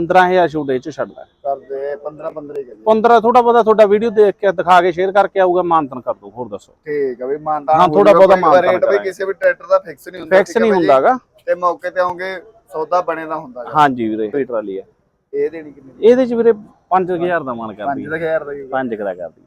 15000 ਛੋਟੇ ਚ ਛੱਡਦਾ ਕਰਦੇ 15 15 ਹੀ ਕਰੀ 15 ਥੋੜਾ ਬਹੁਤਾ ਤੁਹਾਡਾ ਵੀਡੀਓ ਦੇਖ ਕੇ ਦਿਖਾ ਕੇ ਸ਼ੇਅਰ ਕਰਕੇ ਆਊਗਾ ਮਾਨਤਨ ਕਰ ਦੂ ਹੋਰ ਦੱਸੋ ਠੀਕ ਆ ਬਈ ਮਾਨਤਾ ਹਾਂ, ਥੋੜ੍ਹਾ ਬਹੁਤਾ ਮਾਨਤਾਨ ਰੇਟ ਕਰਾਂਗੇ। ਕਿਸੇ ਵੀ ਟਰੈਕਟਰ ਦਾ ਫਿਕਸ ਨਹੀਂ ਹੁੰਦਾ ਫਿਕਸ ਠੀਕ ਆ ਨਹੀਂ ਬਾਈ ਜੀ? ਹੁੰਦਾਗਾ ਤੇ ਮੌਕੇ ਤੇ ਆਉਂਗੇ ਸੌਦਾ ਬਣੇ ਦਾ ਹੁੰਦਾ ਗਾ। ਹਾਂਜੀ ਵੀਰੇ ਇਹ ਟਰਾਲੀ ਆ ਇਹ ਦੇਣੀ ਕਿੰਨੀ ਦੀ ਇਹਦੇ ਚ ਵੀਰੇ 5000 ਦਾ ਮਾਨ ਕਰਦੀ 5000 ਦਾ ਹੀ ਹੋਊਗਾ। 5 ਦਾ ਕਰਦੀ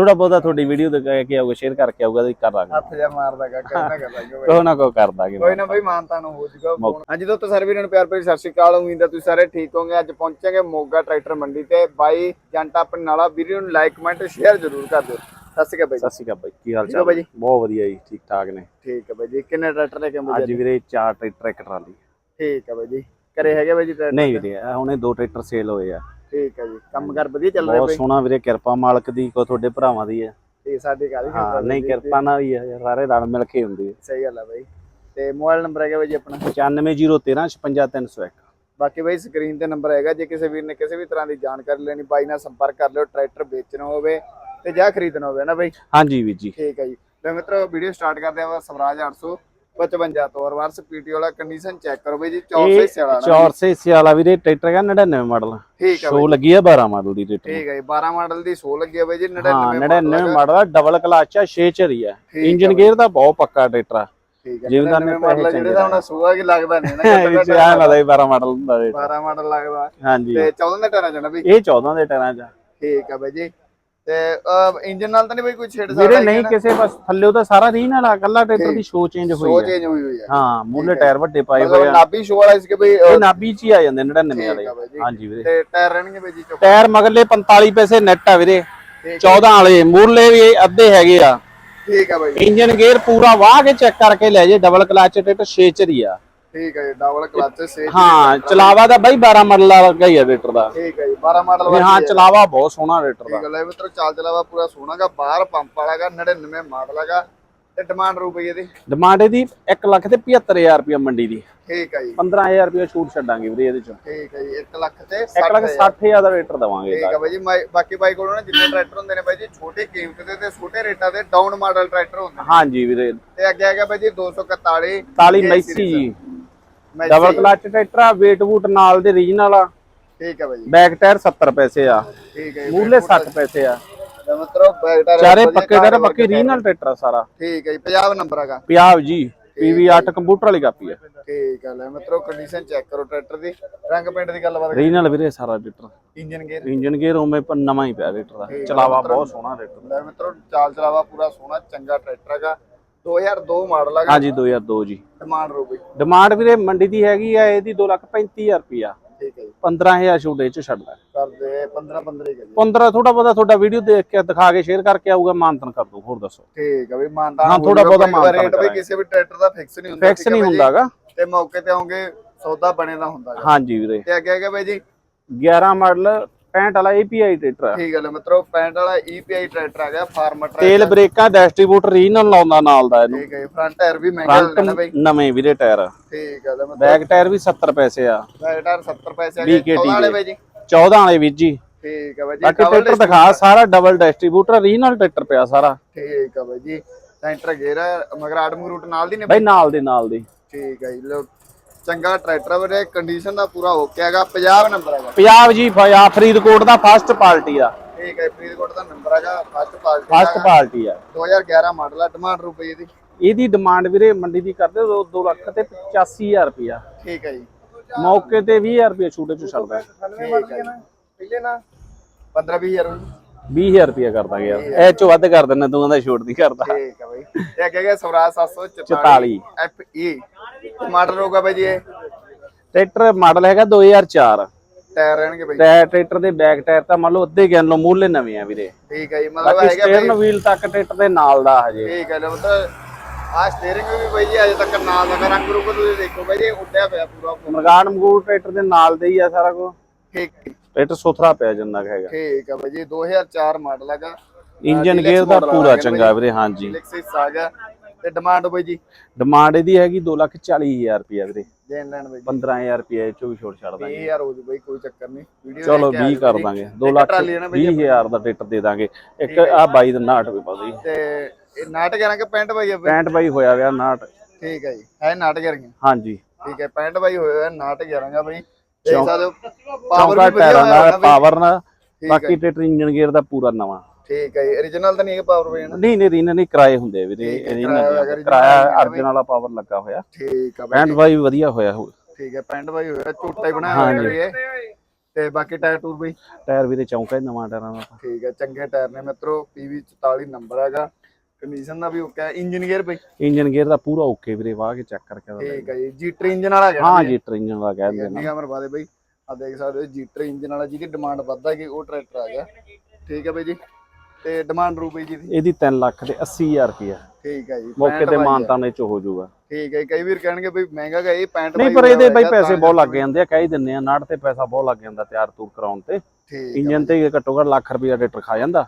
ਥੋੜਾ ਬਹੁਤਾ ਤੁਹਾਡੀ ਵੀਡੀਓ ਦਿਖਾ ਕੇ ਆਊਗਾ ਸ਼ੇਅਰ ਕਰਕੇ ਆਊਗਾ ਤੇ ਕਰ ਲਾਂਗੇ। ਹੱਥ ਜਾ ਮਾਰਦਾ ਕਰਦਾ ਗਾ ਬਾਈ। ਕੋਈ ਨਾ ਕੋਈ ਕਰ ਦਾਂਗੇ। ਕੋਈ ਨਾ ਬਈ ਮਾਨਤਾ ਨੂੰ ਹੋ ਜੂਗਾ। ਫੋਨ ਹਾਂਜੀ ਦੋਸਤੋ ਸਾਰੇ ਵੀਰਾਂ ਨੂੰ ਪਿਆਰ ਭਰੀ ਸਤਿ ਸ਼੍ਰੀ ਅਕਾਲ ਉਮੀਦ ਹੈ ਤੁਸੀਂ ਸਾਰੇ ਠੀਕ ਹੋਵੋਗੇ। ਅੱਜ ਪਹੁੰਚਾਂਗੇ ਮੋਗਾ ਟਰੈਕਟਰ ਮੰਡੀ ਤੇ। ਬਾਈ ਜੰਟਾ ਆਪਣੇ ਨਾਲਾ ਵੀਡੀਓ ਨੂੰ ਲਾਈਕ ਕਮੈਂਟ ਸ਼ੇਅਰ ਜ਼ਰੂਰ ਕਰ ਦਿਓ। ਸਤਿ ਸ਼੍ਰੀ ਅਕਾਲ ਬਾਈ। ਸਤਿ ਸ਼੍ਰੀ ਅਕਾਲ ਬਾਈ ਕੀ ਹਾਲ ਚਾਲ? ਬਾਈ? ਬਹੁਤ ਵਧੀਆ ਜੀ ਠੀਕ ਠਾਕ ਨੇ। ਠੀਕ ਹੈ ਬਾਈ ਜੀ। ਕਿੰਨੇ ਟਰੈਕਟਰ ਲੈ ਕੇ ਆਉਂਦੇ ਅੱਜ ਵੀਰੇ ਚਾਰ ਟਰੈਕਟਰ ਟਰਾਲੀ ਠੀਕ ਹੈ ਬਾਈ ਜੀ। ਘਰੇ ਹੈਗੇ ਬਾਈ ਜੀ ਟਰੈਕਟਰ ਨਹੀਂ ਵੀਰੇ ਹੁਣੇ ਦੋ ਟਰੈਕਟਰ ਸੇਲ ਹੋਏ ਆ। ਠੀਕ ਹੈ ਜੀ ਕੰਮ ਕਰ ਵਧੀਆ ਚੱਲ ਰਿਹਾ ਬਹੁਤ ਬਾਈ ਸੋਹਣਾ ਵੀਰੇ ਕਿਰਪਾ ਮਾਲਕ ਦੀ ਕੋ ਤੁਹਾਡੇ ਭਰਾਵਾਂ ਦੀ ਹੈ। ਤੇ ਸਾਡੇ ਘਰ ਹੀ ਹਾਂ ਨਹੀਂ ਕਿਰਪਾ ਨਾਲ ਹੀ ਹੈ ਸਾਰੇ ਰਲ ਮਿਲ ਕੇ ਹੁੰਦੀ ਹੈ। ਸਹੀ ਗੱਲ ਹੈ ਬਾਈ। ਤੇ ਮੋਬਾਈਲ ਨੰਬਰ ਹੈਗਾ ਬਾਈ ਜੀ ਆਪਣਾ? 95013 55301 ਬਾਕੀ ਬਾਈ ਸਕਰੀਨ ਤੇ ਨੰਬਰ ਹੈਗਾ ਜੇ ਕਿਸੇ ਵੀਰ ਨੇ ਕਿਸੇ ਵੀ ਤਰ੍ਹਾਂ ਦੀ ਜਾਣਕਾਰੀ ਲੈਣੀ ਬਾਈ ਨਾਲ ਸੰਪਰਕ ਕਰ ਲਿਓ ਟਰੈਕਟਰ ਵੇਚਣਾ ਹੋਵੇ ਤੇ ਜਾਂ ਖਰੀਦਣਾ ਹੋਵੇ ਨਾ ਬਾਈ? ਹਾਂਜੀ ਵੀਰ ਜੀ। ਠੀਕ ਹੈ ਜੀ। ਲੈ ਮਿੱਤਰੋ ਵੀਡੀਓ ਸਟਾਰਟ ਕਰਦੇ ਆ ਸਵਰਾਜ 855 ਤੋਂ ਰਿਵਰਸ ਪੀਟੀ ਵਾਲਾ ਕੰਡੀਸ਼ਨ ਚੈੱਕ ਕਰੋ ਬਾਈ ਜੀ 400 ਸਿਆਲਾ ਨਾ ਚੌਰ ਸੇ ਸਿਆਲਾ ਵੀਰੇ ਟਰੈਕਟਰ ਦਾ 99 ਮਾਡਲ। ਠੀਕ ਹੈ ਸ਼ੋ ਲੱਗੀ ਆ 12 ਮਾਡਲ ਦੀ ਟਰੈਕਟਰ। ਠੀਕ ਹੈ ਜੀ 12 ਮਾਡਲ ਦੀ 100 ਲੱਗੀ ਹੈ ਬਾਈ ਜੀ ਹਾਂ 99 99 ਮਾਡਲ ਡਬਲ ਕਲਚ ਆ 6 ਚਰੀ ਆ। ਇੰਜਨ ਗੇਅਰ ਦਾ ਬਹੁਤ ਪੱਕਾ ਟਰੈਕਟਰ ਆ। ਠੀਕ ਹੈ ਜਿਵੇਂ ਜਿਵੇਂ ਮਾਡਲ ਜਿਹੜੇ ਦਾ ਹੁਣ ਸੂਆ ਕੀ ਲੱਗਦਾ ਨਹੀਂ ਨਾ ਵਿੱਚ ਆ ਲੱਗਦਾ 12 ਮਾਡਲ ਹੁੰਦਾ ਇਹ 12 ਮਾਡਲ ਲੱਗਦਾ। ਹਾਂਜੀ। ਤੇ 14 ਦੇ ਟਾਇਰਾਂ ਜਣਾ ਬਈ? ਇਹ 14 ਦੇ ਟਾਇਰਾਂ ਚ। ਠੀਕ ਹੈ ਬਾਈ ਜੀ। ਤੇ ਇੰਜਨ ਨਾਲ ਤਾਂ ਨਹੀਂ ਬਈ ਕੋਈ ਛੇੜ ਸਕਦਾ ਵੀਰੇ ਨਹੀਂ ਕਿਸੇ ਬਸ ਥੱਲੇ ਤਾਂ ਸਾਰਾ ਰੀਨ ਵਾਲਾ ਕੱਲਾ ਟਰੈਕਟਰ ਦੀ ਸ਼ੋ ਚੇਂਜ ਹੋਈ ਹੈ। ਚੇਂਜ ਹੋਈ ਹੋਈ ਹੈ। ਹਾਂ ਮੂਲੇ ਟਾਇਰ ਵੱਡੇ ਪਾਏ ਹੋਏ ਆ। ਨਾਬੀ ਸ਼ੋ ਵਾਲਾ ਇਸ ਕੇ ਬਈ ਇਹ ਨਾਬੀ ਚ ਹੀ ਆ ਜਾਂਦੇ 99 ਵਾਲੇ। ਆ ਹਾਂਜੀ ਵੀਰੇ। ਤੇ ਟਾਇਰ ਰਹਿਣਗੇ ਬਈ ਜੀ ਟਾਇਰ ਮਗਰਲੇ 45 ਪੈਸੇ ਨੈਟ ਆ ਵੀਰੇ। ਠੀਕ 14 ਵਾਲੇ ਮੂਰਲੇ ਵੀ ਅੱਧੇ ਹੈਗੇ ਆ। ਠੀਕ ਹੈ ਬਾਈ। ਇੰਜਨ ਗੇਅਰ ਪੂਰਾ ਵਾਹ ਕੇ ਚੈੱਕ ਕਰਕੇ ਲੈ ਜੇ ਡਬਲ ਕਲਚ ਟਰੈਕਟਰ 6 ਚਰੀ ਆ। ਠੀਕ ਹੈ ਜੀ ਡਬਲ ਕਲਚ ਸੇ ਹਾਂ ਚਲਾਵਾ ਦਾ ਬਾਈ 12 ਮਾਡਲ ਵਰਗਾ ਹੀ ਆ ਟਰੈਕਟਰ ਦਾ। ਠੀਕ ਹੈ ਜੀ 12 ਮਾਡਲ ਵੀ ਹਾਂ ਚਲਾਵਾ ਬਹੁਤ ਸੋਹਣਾ ਟਰੈਕਟਰ ਦਾ। ਠੀਕ ਹੈ ਮਿੱਤਰੋ ਚਾਲ ਚਲਾਵਾ ਪੂਰਾ ਸੋਹਣਾਗਾ ਬਾਹਰ ਪੰਪ ਵਾਲਾਗਾ 99 ਮਾਡਲ ਹੈਗਾ ਤੇ ਡਿਮਾਂਡ ਰੁਪਏ ਇਹਦੀ। ਡਿਮਾਂਡ ਇਹਦੀ 1 ਲੱਖ ਤੇ 75000 ਰੁਪਏ ਮੰਡੀ ਦੀ। ਠੀਕ ਹੈ ਜੀ। 15000 ਰੁਪਏ ਛੂਟ ਛੱਡਾਂਗੇ ਵੀਰੇ ਇਹਦੇ ਚ। ਠੀਕ ਹੈ ਜੀ 1 ਲੱਖ ਤੇ 1 ਲੱਖ 60000 ਦਾ ਟਰੈਕਟਰ ਦਵਾਂਗੇ ਠੀਕ ਹੈ ਬਾਈ ਜੀ ਬਾਕੀ ਬਾਈ ਕੋਲ ਨਾ ਜਿੰਨੇ ਟਰੈਕਟਰ ਹੁੰਦੇ ਨੇ ਬਾਈ ਜੀ ਛੋਟੀ ਕੀਮਤ ਦੇ ਤੇ ਛੋਟੇ ਰੇਟਾਂ ਦੇ ਡਾਊਨ ਮਾਡਲ ਟਰੈਕਟਰ ਹੁੰਦੇ ਹਾਂਜੀ ਵੀਰੇ। ਤੇ ਅੱਗੇ ਹੈਗਾ ਬਾਈ ਜੀ 241 ਤਾਲੀ ਮੈਸੀ ਜੀ। ਡਬਲ ਕਲਚ ਟਰੈਕਟਰ ਆ ਵੇਟ ਵੂਟ ਨਾਲ ਦੇ ਰੀਜਨਲ ਆ। ਠੀਕ ਹੈ ਬਾਈ ਬੈਕ ਟਾਇਰ 70 ਪੈਸੇ ਆ। ਠੀਕ ਹੈ ਜੀ ਮੂਰਲੇ 60 ਪੈਸੇ ਆ। ਤੇ ਮਿੱਤਰੋ ਬੈਟਾ ਚਾਰੇ ਪੱਕੇ ਟਾਇਰ ਬਾਕੀ ਰੀਜਨਲ ਟਰੈਕਟਰ ਆ ਸਾਰਾ। ਠੀਕ ਹੈ ਜੀ 50 ਨੰਬਰ ਹੈਗਾ। ਪੰਜਾਬ ਜੀ ਪੀਵੀ 8 ਕੰਪਿਊਟਰ ਵਾਲੀ ਕਾਪੀ ਆ ਠੀਕ ਹੈ ਲੈ ਮਿੱਤਰੋ ਕੰਡੀਸ਼ਨ ਚੈੱਕ ਕਰੋ ਟਰੈਕਟਰ ਦੀ। ਰੰਗ ਪੇਂਟ ਦੀ ਗੱਲਬਾਤ ਰੀਜਨਲ ਵੀਰੇ ਸਾਰਾ tractor engine gear engine gear ਉਵੇਂ ਪਰ ਨਵਾਂ ਹੀ ਪਿਆ ਟਰੈਕਟਰ ਦਾ। ਚਲਾਵਾ ਬਹੁਤ ਸੋਹਣਾ ਟਰੈਕਟਰ ਲੈ ਮਿੱਤਰੋ ਚਾਲ ਚਲਾਵਾ ਪੂਰਾ ਸੋਹਣਾ ਚੰਗਾ ਟਰੈਕਟਰ ਹੈਗਾ। 2002 ਮਾਡਲ ਹੈਗਾ ਹਾਂਜੀ 2002 ਜੀ। ਡਿਮਾਂਡ ਵੀਰੇ ਮੰਡੀ ਦੀ ਹੈਗੀ ਆ ਇਹਦੀ 235000 ਰੁਪਿਆ ਠੀਕ ਹੈ ਜੀ। 15000 ਛੋਟੇ ਚ ਛੱਡਦਾ। ਕਰਦੇ 15 15 ਹੀ ਕਰੀ 15 ਥੋੜਾ ਬਹੁਤਾ ਤੁਹਾਡਾ ਵੀਡੀਓ ਦੇਖ ਕੇ ਦਿਖਾ ਕੇ ਸ਼ੇਅਰ ਕਰਕੇ ਆਊਗਾ ਮਾਨਤਨ ਕਰ ਦੂ ਹੋਰ ਦੱਸੋ। ਠੀਕ ਹੈ ਵੀ ਮਾਨਤਾ ਹਾਂ, ਥੋੜ੍ਹਾ ਬਹੁਤਾ ਮਾਨਤਾਨ ਰੇਟ ਵੀ। ਕਿਸੇ ਵੀ ਟਰੈਕਟਰ ਦਾ ਫਿਕਸ ਨਹੀਂ ਹੁੰਦਾ ਫਿਕਸ ਠੀਕ ਹੈ ਨਹੀਂ ਬਾਈ ਜੀ? ਹੁੰਦਾਗਾ। ਤੇ ਮੌਕੇ ਤੇ ਆਉਂਗੇ ਸੌਦਾ ਬਣੇ ਦਾ ਹੁੰਦਾ ਗਾ। ਹਾਂਜੀ ਵੀਰੇ। ਤੇ ਅੱਗੇ ਹੈਗਾ ਬਾਈ ਜੀ? 11 ਮਾਡਲ 65 ਵਾਲਾ API ਟਰੈਕਟਰ ਆ। ਠੀਕ ਹੈ ਲੈ ਮਿੱਤਰੋ 65 ਵਾਲਾ EPI ਟਰੈਕਟਰ ਹੈਗਾ ਫਾਰਮਰ ਤੇਲ ਟਰੈਕਟਰ ਬ੍ਰੇਕਾਂ ਡਿਸਟ੍ਰੀਬਿਊਟਰ ਰੀਜਨਲ ਲਾਉਂਦਾ ਨਾਲ ਦਾ ਇਹਨੂੰ। ਠੀਕ ਹੈ ਫਰੰਟ ਟਾਇਰ ਵੀ ਮਹਿੰਗਾ ਲੈਣਾ ਬਾਈ। ਨਵੇਂ ਵੀਰੇ ਟਾਇਰ ਠੀਕ ਹੈ ਲੈ ਮਿੱਤਰੋ। ਬੈਕ ਟਾਇਰ ਵੀ 70 ਪੈਸੇ ਆ। ਟਾਇਰ 70 ਪੈਸੇ ਹੈਗੇ BKT ਚੌਦਾਂ ਵਾਲੇ ਦੇ। ਬਾਈ ਜੀ। 14 ਵਾਲੇ ਵੀਰ ਜੀ। ਠੀਕ ਹੈ ਬਾਈ ਜੀ ਬਾਕੀ ਟਰੈਕਟਰ ਦਿਖਾ ਸਾਰਾ ਡਬਲ ਡਿਸਟ੍ਰੀਬਿਊਟਰ ਰੀਜਨਲ ਟਰੈਕਟਰ ਪਿਆ ਸਾਰਾ। ਠੀਕ ਹੈ ਬਾਈ ਜੀ ਸੈਂਟਰ ਗੇਅਰ ਮਗਰ ਰੂਟ ਨਾਲ ਦੀ ਨੇ ਬਾਈ ਨਾਲ ਦੇ ਨਾਲ ਦੀ। ਠੀਕ ਹੈ ਜੀ ਲੋ ਚੰਗਾ ਟਰੈਕਟਰ ਵੀਰੇ ਕੰਡੀਸ਼ਨ ਦਾ ਪੂਰਾ ਓਕੇ ਹੈਗਾ 50 ਨੰਬਰ ਹੈਗਾ। ਪੰਜਾਬ ਜੀ ਫਾ ਫਰੀਦਕੋਟ ਦਾ ਫਸਟ ਪਾਰਟੀ ਆ। ਠੀਕ ਹੈ ਫਰੀਦਕੋਟ ਦਾ ਨੰਬਰ ਹੈਗਾ ਫਸਟ ਪਾਰਟੀ ਫਸਟ ਪਾਰਟੀ ਆ। 2011 ਮਾਡਲ ਹੈ ਡਿਮਾਂਡ ਰੁਪਏ ਦੀ। ਇਹਦੀ ਡਿਮਾਂਡ ਵੀਰੇ ਮੰਡੀ ਦੀ ਕਰਦੇ 2 ਲੱਖ ਤੇ 85000 ਰੁਪਿਆ ਠੀਕ ਹੈ ਜੀ। ਮੌਕੇ ਤੇ 20000 ਰੁਪਏ ਛੂਟੇ ਚ ਛੱਡਦਾ ਠੀਕ ਹੈ ਪਹਿਲੇ ਨਾ 15 20000 20000 ਰੁਪਏ ਕਰਦਾ ਗਿਆ। ਇਹ ਚੋਂ ਵੱਧ ਕਰ ਦਿੰਦਾ ਤੂੰ ਕਹਿੰਦਾ ਛੋਟ ਨਹੀਂ ਕਰਦਾ। ਠੀਕ ਹੈ ਬਾਈ। ਇਹ ਅੱਗੇ ਹੈਗਾ ਸਵਰਾਜ 744 44 FE ਮਾਡਲ ਹੋਗਾ ਬਾਈ ਜੀ ਇਹ? ਟਰੈਕਟਰ ਮਾਡਲ ਹੈਗਾ 2004 ਟਾਇਰ ਰਹਿਣਗੇ ਬਾਈ ਟਾਇਰ ਟਰੈਕਟਰ ਦੇ ਬੈਕ ਟਾਇਰ ਤਾਂ ਮੰਨ ਲਓ ਅੱਧੇ ਗਿਣ ਲਓ ਮੂਹਰਲੇ ਨਵੇਂ ਆ ਵੀਰੇ। ਠੀਕ ਹੈ ਜੀ ਮਤਲਬ ਬਾਕੀ ਹੈਗਾ ਸਟੀਅਰਿੰਗ ਵੀਲ ਤੱਕ ਟਰੈਕਟਰ ਦੇ ਨਾਲ ਦਾ ਹਜੇ। ਠੀਕ ਹੈ ਮਤਲਬ ਆ ਸਟੀਅਰਿੰਗ ਵੀ ਬਾਈ ਜੀ ਅਜੇ ਤੱਕ ਨਾਲ ਦਾ ਰੰਗ ਰੂਪ ਤੁਸੀਂ ਦੇਖੋ ਬਾਈ ਜੀ ਉੱਡਿਆ ਪਿਆ ਪੂਰਾ। ਮਰਗਾਨ ਮਗੂਰ ਟਰੈਕਟਰ ਦੇ ਨਾਲ ਦੇ ਹੀ ਆ ਸਾਰਾ ਕੁਝ ਠੀਕ। ਟਰੈਕਟਰ ਸੁਥਰਾ ਪਿਆ ਜਿੰਨਾ ਹੈਗਾ। ਠੀਕ ਹੈ ਬਾਈ ਜੀ 2004 ਮਾਡਲ ਹੈਗਾ। ਇੰਜਨ ਗੇਅਰ ਦਾ ਪੂਰਾ ਚੰਗਾ ਵੀਰੇ ਹਾਂਜੀ। ਲਿਕਸਿਸ ਆ ਗਿਆ। ਤੇ ਡਿਮਾਂਡ ਬਾਈ ਜੀ? ਡਿਮਾਂਡ ਇਹਦੀ ਹੈਗੀ 240000 ਰੁਪਏ ਵੀਰੇ। ਦੇਣ ਲੈਣ ਬਾਈ 15000 ਰੁਪਏ ਇਹ ਚੋਂ ਵੀ ਛੋੜ ਛੱਡ ਦਾਂਗੇ। 20000 ਹੋ ਜੂ ਬਾਈ ਕੋਈ ਚੱਕਰ ਨਹੀਂ। ਵੀਡੀਓ ਚਲੋ 20 ਕਰ ਦਾਂਗੇ। 2 ਲੱਖ 20000 ਦਾ ਟਰੈਕਟਰ ਦੇ ਦਾਂਗੇ। ਇੱਕ ਆ ਬਾਈ ਦਾ ਨਾਟ ਵੀ ਪਾ ਦੇ ਤੇ ਇਹ ਨਾਟ ਕਰਾਂ ਕਿ ਪੈਂਟ ਬਾਈ ਆ 65 ਬਾਈ ਹੋਇਆ ਵਿਆ ਨਾਟ। ਠੀਕ ਹੈ ਜੀ। ਹੈ ਨਾਟ ਕਰਾਂਗੇ ਹਾਂਜੀ। ਠੀਕ ਹੈ ਪੈਂਟ ਬਾਈ ਹੋਇਆ ਨਾਟ ਕਰਾਂਗਾ ਬਾਈ। ਦੇਖ ਸਕਦੇ ਹੋ ਪਾਵਰ ਵੀ ਵਧੀਆ। ਪਾਵਰ ਨਾਲ। ਬਾਕੀ ਟਰੈਕਟਰ ਇੰਜਨ ਗੇਅਰ ਦਾ ਪੂਰਾ ਨਵਾਂ। ਠੀਕ ਹੈ ਜੀ origignal ਤਾਂ ਨਹੀਂ ਹੈ ਪਾਵਰ ਬਈ ਨਹੀਂ ਨਹੀਂ ਰੀਨ ਨਹੀਂ ਕਿਰਾਏ ਹੁੰਦੇ ਆ ਵੀਰੇ ਠੀਕ ਹੈ, ਇਹ ਕਿਰਾਇਆ ਅਰਜਨ ਵਾਲਾ ਪਾਵਰ ਲੱਗਾ ਹੋਇਆ। ਠੀਕ ਆ ਬਈ। ਐਂਡ ਵਾਈ ਵਧੀਆ ਹੋਇਆ। ਠੀਕ ਹੈ ਪੈਂਟ ਬਾਈ ਹੋਇਆ ਝੋਟਾ ਹੀ ਬਣਾਇਆ ਹੋਇਆ ਇਹ। ਤੇ ਬਾਕੀ ਟਾਇਰ ਟੂਰ ਬਈ? ਟਾਇਰ ਵੀਰੇ ਚੌਂਕਾ ਹੀ ਨਵਾਂ ਟਾਇਰਾਂ ਦਾ ਠੀਕ ਹੈ ਚੰਗੇ ਟਾਇਰ ਨੇ ਮਿੱਤਰੋ PV 44 ਨੰਬਰ ਹੈਗਾ। ਕੰਡੀਸ਼ਨ ਦਾ ਵੀ ਓਕੇ ਹੈ। ਇੰਜਨ ਗੇਅਰ ਬਈ? ਇੰਜਨ ਗੇਅਰ ਦਾ ਪੂਰਾ ਓਕੇ ਵੀਰੇ ਵਾਹ ਕੇ ਚੈੱਕ ਕਰਕੇ ਠੀਕ ਹੈ ਜੀ ਜੀਟਰ ਇੰਜਨ ਵਾਲਾ ਹਾਂ ਜੀ ਇੰਜਨ ਦਾ ਕਹਿ ਦੇਣਾ ਨਿਗਾਹ ਮਰਵਾ ਦੇ ਬਈ। ਆ ਦੇਖ ਸਕਦੇ ਹੋ ਜੀਟਰ ਇੰਜਨ ਵਾਲਾ ਜਿਹਦੀ ਡਿਮਾਂਡ ਵੱਧਦਾ ਕਿ ਉਹ ਟਰੈਕਟਰ ਆ ਗਿਆ। ਠੀਕ ਹੈ ਬਈ ਜੀ ਤੇ ਡਿਮਾਂਡ ਰੂ ਬਈ ਜੀ ਦੀ ਇਹਦੀ 3 ਲੱਖ ਤੇ 80000 ਰੁਪਇਆ ਠੀਕ ਹੈ ਜੀ ਮੌਕੇ 65 ਤੇ ਮਾਨਤਾ ਨੇ ਚ ਹੋ ਜਾਊਗਾ। ਠੀਕ ਹੈ ਕਈ ਵੀਰ ਕਹਿਣਗੇ ਬਈ ਮਹਿੰਗਾ ਗਾ ਇਹ 65 ਨਹੀਂ ਪਰ ਇਹਦੇ ਬਈ ਪੈਸੇ ਬਹੁਤ ਲੱਗ ਜਾਂਦੇ ਆ ਕਹਿ ਦਿੰਨੇ ਆ ਨਾੜ ਤੇ ਪੈਸਾ ਬਹੁਤ ਲੱਗ ਜਾਂਦਾ ਤਿਆਰ ਤੂਰ ਕਰਾਉਣ ਤੇ। ਇੰਜਨ ਤੇ ਘੱਟੋ ਘੱਟ ਲੱਖ ਰੁਪਇਆ ਟਰੈਕਟਰ ਖਾ ਜਾਂਦਾ।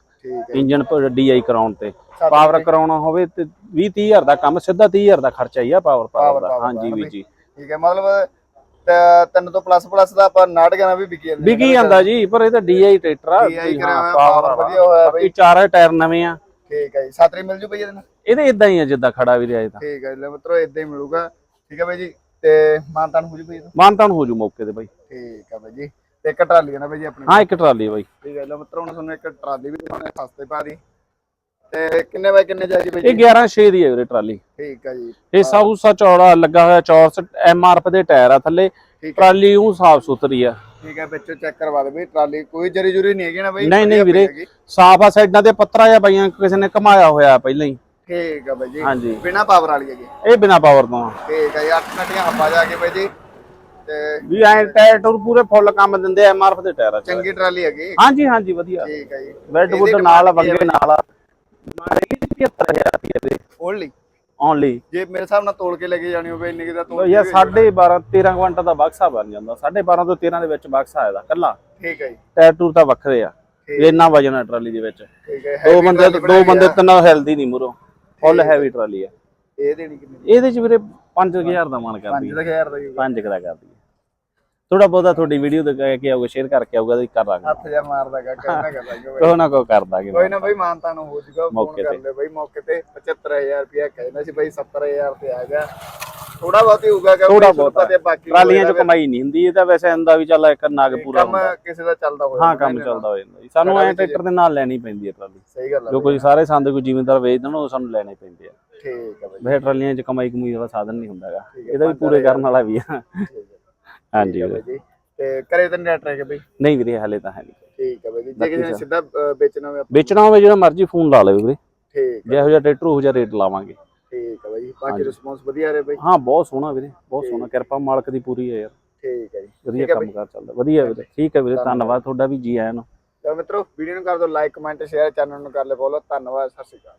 ਇੰਜਨ ਡੀਆਈ ਕਰਾਉਣ ਤੇ। ਪਾਵਰ। ਕਰਾਉਣਾ ਹੋਵੇ ਤੇ 20 30000 ਦਾ ਕੰਮ ਸਿੱਧਾ 30000 ਦਾ ਖਰਚਾ ਹੀ ਆ ਪਾਵਰ ਪਾਵਰ ਦਾ। ਹਾਂਜੀ ਵੀ ਜੀ। ਠੀਕ ਹੈ ਮਤਲਬ ਤਿੰਨ ਤੋਂ ਪਲੱਸ ਪਲੱਸ ਦਾ ਆਪਾਂ ਨਾਟਕ ਨਾ ਵੀ ਵਿਕੀ ਜਾਂਦੇ ਵਿਕੀ ਜਾਂਦਾ ਜੀ ਪਰ ਇਹ ਤਾਂ ਡੀਆਈ ਟਰੈਕਟਰ ਆ। ਪਾਵਰ power ਵਧੀਆ ਹੋਇਆ ਬਾਕੀ ਚਾਰੇ ਟਾਇਰ ਨਵੇਂ ਆ। ਠੀਕ ਹੈ ਜੀ ਸਾਤਰੀ ਮਿਲ ਜੂ ਬਈ ਇਹਦੇ ਨਾਲ? ਇਹਦੇ ਇਦਾਂ ਹੀ ਆ ਜਿੱਦਾਂ ਖੜਾ ਵੀ ਰਿਹਾ ਇਹ ਤਾਂ। ਠੀਕ ਹੈ ਲੈ ਮਿੱਤਰੋ ਇਦਾਂ ਹੀ ਮਿਲੂਗਾ। ਠੀਕ ਹੈ ਬਾਈ ਜੀ ਤੇ ਮਾਨਤਾਨ ਹੋ ਜੂ ਬਈ ਇਹਦਾ? ਮਾਨਤਾਨ ਹੋ ਜੂ ਮੌਕੇ ਤੇ ਬਾਈ। ਠੀਕ ਹੈ ਬਾਈ ਜੀ ਤੇ ਇੱਕ ਟਰਾਲੀ ਹੈ ਨਾ ਬਾਈ ਜੀ ਆਪਣੀ। ਹਾਂ ਇੱਕ ਟਰਾਲੀ ਬਾਈ। ਠੀਕ ਹੈ ਲੈ ਮਿੱਤਰੋ ਹੁਣ ਤੁਹਾਨੂੰ ਇੱਕ ਟਰਾਲੀ ਵੀ ਦਿਖਾਉਣੇ ਸਸਤੇ ਪਾ ਦੀ। ਤੇ ਕਿੰਨੇ ਬਾਈ ਕਿੰਨੇ ਚਾਹੀਦੀ ਬਾਈ ਇਹ ਜੀ 11 6 ਦੀ ਹੈ ਵੀਰੇ ਟਰਾਲੀ। ਠੀਕ ਹੈ ਜੀ। ਇਹ ਸੌਸਾ ਚੌੜਾ ਲੱਗਾ ਹੋਇਆ ਚੌਰਸ ਐਮਆਰਐਫ ਦੇ ਟਾਇਰ ਆ ਥੱਲੇ। ਠੀਕ ਹੈ ਟਰਾਲੀ ਉਹ ਸਾਫ਼ ਸੁਥਰੀ ਆ। ਠੀਕ ਹੈ ਵਿੱਚੋਂ ਚੈੱਕ ਕਰਵਾ ਦੇ ਬਈ ਟਰਾਲੀ। ਕੋਈ ਜਰੀ ਜੁਰੀ ਨਹੀਂ ਹੈਗੀ ਨਾ ਬਈ? ਨਹੀਂ, ਨਹੀਂ ਵਧੀਆ ਵੀਰੇ। ਪਈ ਹੈਗੀ। ਸਾਫ਼ ਆ ਸਾਈਡਾਂ ਤੇ ਪੱਤਰਾ ਜਾਂ ਬਾਈਆਂ ਕਿਸੇ ਨੇ ਘਮਾਇਆ ਹੋਇਆ ਪਹਿਲਾਂ ਹੀ। ਠੀਕ ਹੈ ਬਾਈ ਜੀ। ਹਾਂਜੀ। ਬਿਨਾ ਪਾਵਰ ਵਾਲੀ ਹੈਗੀ। ਇਹ ਬਿਨਾ ਪਾਵਰ ਤੋਂ ਆ। ਠੀਕ ਹੈ ਜੀ ਅੱਠ ਨਟੀਆਂ ਹੱਪਾ ਜਾ ਕੇ ਬਾਈ ਜੀ। ਤੇ ਵੀ ਐ ਟਾਇਰ ਟੂਰ ਪੂਰੇ ਫੁੱਲ ਕੰਮ ਦਿੰਦੇ ਐਮਆਰਐਫ ਦੇ ਟਾਇਰ ਆ ਚੰਗੀ ਟਰਾਲੀ ਹੈਗੀ। ਹਾਂਜੀ ਹਾਂਜੀ ਵਧੀਆ। ਠੀਕ ਹੈ ਜੀ। ਬੈੱਡ ਬੁੱਡ ਨਾਲ ਆ, ਬੰਗੇ ਨਾਲ ਆ। 75000 ਰੁਪਏ ਦੇ ਓਨਲੀ ਓਨਲੀ ਜੇ ਮੇਰੇ ਹਿਸਾਬ ਨਾਲ ਤੋਲ ਕੇ ਲੈ ਕੇ ਜਾਣੀ ਹੋਵੇ ਇੰਨੇ ਕਿ ਦਾ ਤੋਲ ਯਾ ਕੇ ਵੀ 12.5 13 ਕੁਇੰਟਲ ਦਾ ਬਕਸਾ ਬਣ ਜਾਂਦਾ। 12.5 ਤੋਂ 13 ਦੇ ਵਿੱਚ ਬਕਸਾ ਆਇਦਾ ਕੱਲਾ ਠੀਕ ਹੈ ਜੀ। ਟਾਇਰ ਟੂਰ ਤਾਂ ਵੱਖਰੇ ਆ। ਇੰਨਾ ਵਜਨ ਟਰਾਲੀ ਦੇ ਵਿੱਚ। ਠੀਕ ਹੈ ਦੋ ਬੰਦੇ ਦੋ ਬੰਦੇ। ਤਿੰਨ ਹੈਲਦੀ ਨਹੀਂ ਮੁਰੋ ਫੁੱਲ ਹੈਵੀ ਟਰਾਲੀ ਆ। ਇਹ ਦੇਣੀ ਕਿੰਨੀ? ਇਹਦੇ ਚ ਵੀਰੇ 5000 ਦਾ ਮਨ ਕਰਦੀ 5 ਹਜ਼ਾਰ ਦਾ ਹੀ ਹੋਊਗਾ। ਪੰਜ ਕਦਾ ਕਰਦੀ। ਹੈ ਥੋੜਾ ਬਹੁਤਾ ਤੁਹਾਡੀ ਵੀਡੀਓ ਤੇ ਕਹਿ ਕੇ ਆਊਗਾ ਸ਼ੇਅਰ ਕਰਕੇ ਆਊਗਾ ਤੇ ਕਰ ਲਾਂਗੇ। ਹੱਥ ਜਾ ਮਾਰਦਾ ਗਾ ਕਹਿਣਾ ਕਰਦਾ ਗਾ ਕੋਈ ਨਾ ਕੋਈ ਕਰ ਦਾਂਗੇ। ਕੋਈ ਨਾ ਬਈ ਮਾਨਤਾ ਨੂੰ ਹੋ ਜੂਗਾ ਫੋਨ ਮੌਕੇ ਕਰ ਤੇ। ਲੈ ਬਈ ਮੌਕੇ ਤੇ 75000 ਰੁਪਇਆ ਕਹਿੰਦਾ ਸੀ ਬਈ 70000 ਤੇ ਆ ਗਿਆ। ਥੋੜਾ ਬਹੁਤ ਹੀ ਹੋਊਗਾ ਕਿ ਥੋੜਾ ਬਹੁਤ। ਤੇ ਬਾਕੀ ਟਰਾਲੀਆਂ ਚ ਕਮਾਈ ਨਹੀਂ ਹੁੰਦੀ ਇਹ ਤਾਂ ਵੈਸੇ ਹੁੰਦਾ ਵੀ ਚੱਲ ਇੱਕ ਨਾਗ ਪੂਰਾ ਕੰਮ ਕਿਸੇ ਦਾ ਚੱਲਦਾ ਹੋਇਆ ਹਾਂ ਕੰਮ ਚੱਲਦਾ ਹੋ ਜਾਂਦਾ ਜੀ ਸਾਨੂੰ ਐ ਟਰੈਕਟਰ ਦੇ ਨਾਲ ਲੈਣੀ ਪੈਂਦੀ ਹੈ ਟਰਾਲੀ। ਸਹੀ ਗੱਲ ਜੋ ਹੈ ਕੋਈ ਸਾਰੇ ਸੰਦ ਕੋਈ ਜ਼ਿਮੀਂਦਾਰ ਵੇਚ ਦੇਣ ਉਹ ਸਾਨੂੰ ਲੈਣੇ ਪੈਂਦੇ ਆ। ਠੀਕ ਹੈ ਬਈ। ਵੈਸੇ ਟਰਾਲੀਆਂ ਚ ਕਮਾਈ ਕਮੂਈ ਵਾਲਾ ਸਾਧਨ ਨਹੀਂ ਹੁੰਦਾਗਾ ਇਹਦਾ ਵੀ ਪੂਰੇ ਕਰਨ ਵਾਲਾ ਵੀ ਆ। ਹਾਂਜੀ ਠੀਕ। ਬਈ ਜੀ। ਤੇ ਕਰੇ ਤਾਂ ਨੈਟ ਰਹਿ ਬਈ? ਨਹੀਂ ਵੀਰੇ ਹਲੇ ਤਾਂ ਹੈ ਨਹੀਂ। ਠੀਕ ਹੈ ਬਈ ਜੀ। ਕਿਸੇ ਨੇ। ਸਿੱਧਾ ਅ, ਵੇਚਣਾ ਹੋਵੇ ਆਪਾਂ- ਵੇਚਣਾ ਹੋਵੇ ਜਿਹੜਾ ਮਰਜ਼ੀ ਫੋਨ ਲਾ ਲਵੇ ਵੀਰੇ। ਠੀਕ ਜਿਹੋ ਜਿਹਾ ਟਰੈਕਟਰ ਉਹ ਜਿਹਾ ਰੇਟ ਲਾਵਾਂਗੇ। ਠੀਕ ਹੈ ਬਈ ਬਾਕੀ ਰਿਸਪੌਂਸ ਵਧੀਆ ਰਹੇ ਬਈ। ਹਾਂ ਬਹੁਤ ਸੋਹਣਾ ਵੀਰੇ ਬਹੁਤ ਸੋਹਣਾ। ਕਿਰਪਾ ਮਾਲਕ ਦੀ ਪੂਰੀ ਹੈ ਯਾਰ। ਠੀਕ ਹੈ ਜੀ। ਵਧੀਆ ਠੀਕ ਕਾਰ ਚੱਲਦਾ। ਵਧੀਆ ਵੀਰੇ। ਠੀਕ ਹੈ ਵੀਰੇ ਧੰਨਵਾਦ। ਤੁਹਾਡਾ ਵੀ ਜੀ ਆਇਆਂ ਨੂੰ। ਤਾਂ ਮਿੱਤਰੋ ਵੀਡੀਓ ਨੂੰ ਕਰ ਦਿਓ ਲਾਈਕ ਕਮੈਂਟ ਸ਼ੇਅਰ ਚੈਨਲ ਨੂੰ ਕਰ ਲਿਓ ਫੋਲੋ ਧੰਨਵਾਦ ਸਤਿ ਸ਼੍ਰੀ ਅਕਾਲ।